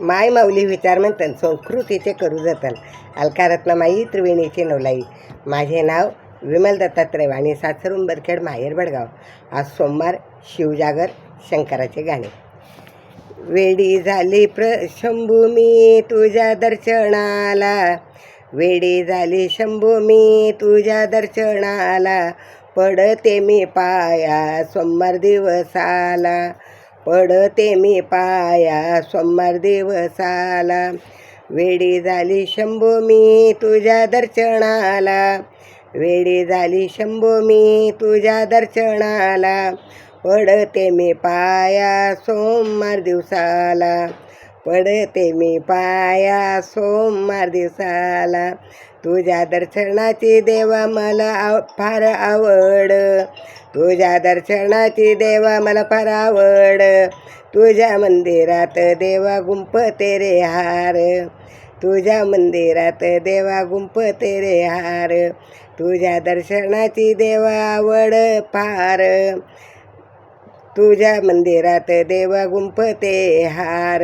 माय माऊली विचार म्हणतात संस्कृतीचे करू जतन अलकारत्नमाई त्रिवेणीची नवलाई. माझे नाव विमल दत्तात्रय आणि सासर उंबरखेड माहेर बडगाव. आज सोमवार शिवजागर शंकराचे गाणे. वेडी झाली प्र शंभू मी तुझ्या दर्शनाला. वेडी झाली शंभू मी तुझ्या दर्शनाला. पडते मी पाया सोमवार दिवसाला. पडते मी पाया सोमवार दिवसाला. वेडी झाली शंभू मी तुझ्या दर्शनाला. वेडी झाली शंभू मी तुझ्या दर्शनाला. पडते मी पाया सोमवार दिवसाला. पडते मी पाया सोमवार दिसाला. तुझ्या दर्शनाची देवा मला आव फार आवड. तुझ्या दर्शनाची देवा मला फार आवड. तुझ्या मंदिरात देवा गुंपते रे हार. तुझ्या मंदिरात देवा गुंपते रे हार. तुझ्या दर्शनाची देवा आवड फार. तुझ्या मंदिरात देवा गुंपते हार.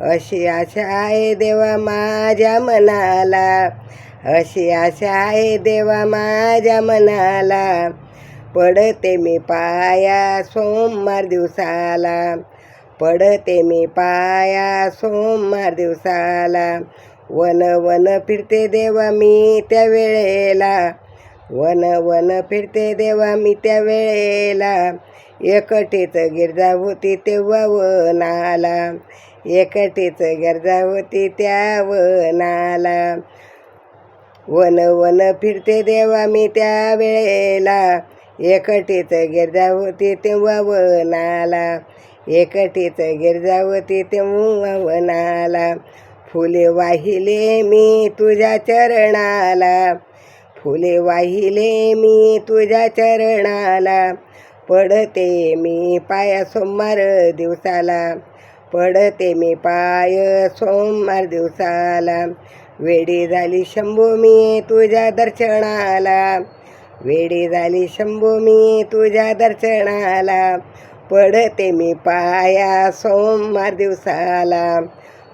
अशी आशा आहे देवा माझ्या मनाला. अशी आशा आहे देवा माझ्या मनाला. पडते मी पाया सोमवार दिवसाला. पडते मी पाया सोमवार दिवसाला. वन वन फिरते देवा मी त्या वेळेला. वन वन फिरते देवा मी त्या वेळेला. एकटीच गिरजा होती तेव्हा वनाला. एकटीच गिरजा होती त्या वनाला. वन वन फिरते देवा मी त्या वेळेला. एकटीच गिरजा होती तेव्हा वनाला. एकटीच गिरजा होती तेव्हा वनाला. फुले वाहिले मी तुझ्या चरणाला. फुले वाहिले मी तुझ्या चरणाला. पडते मी पाया सोमवार दिवसाला. पडते मी पाय सोमवार दिवसाला. वेडी झाली शंभू मी तुझ्या दर्शनाला. वेडी झाली शंभू मी तुझ्या दर्शनाला. पडते मी पाया सोमवार दिवसाला.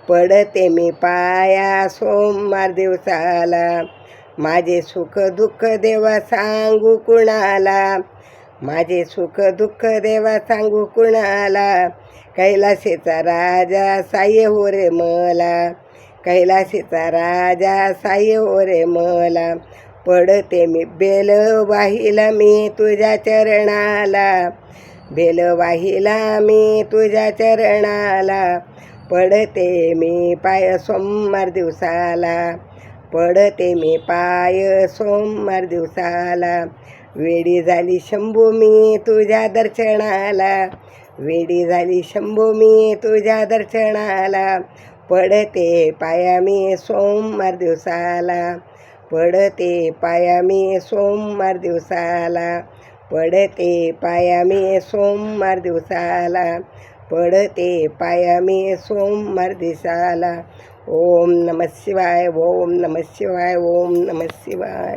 पडते मी पाया सोमवार दिवसाला. माझे सुख दुःख देवा सांगू कुणाला? माझे सुख दुःख देवा सांगू कुणाला? कैलासेचा राजा साय हो रे मला. कैलासेचा राजा साय हो रे मला. पडते मी बेल वाहिला मी तुझ्या चरणाला. बेल वाहिला मी तुझ्या चरणाला. पडते मी पाय सोमवार दिवसाला. पडते मी पाय सोमवार दिवसाला. वेडी झाली शंभू मी तुझ्या दर्शनाला. वेडी झाली शंभू मी तुझ्या दर्शनाला. पडते पाया मी सोमवार दिवसाला. पडते पाया मी सोमवार दिवसाला. पडते पाया मी सोमवार दिवसाला. पडते पाया मी सोमवार दिसाला ओम नम शिवाय ओम नम शिवाय ओम नम शिवाय.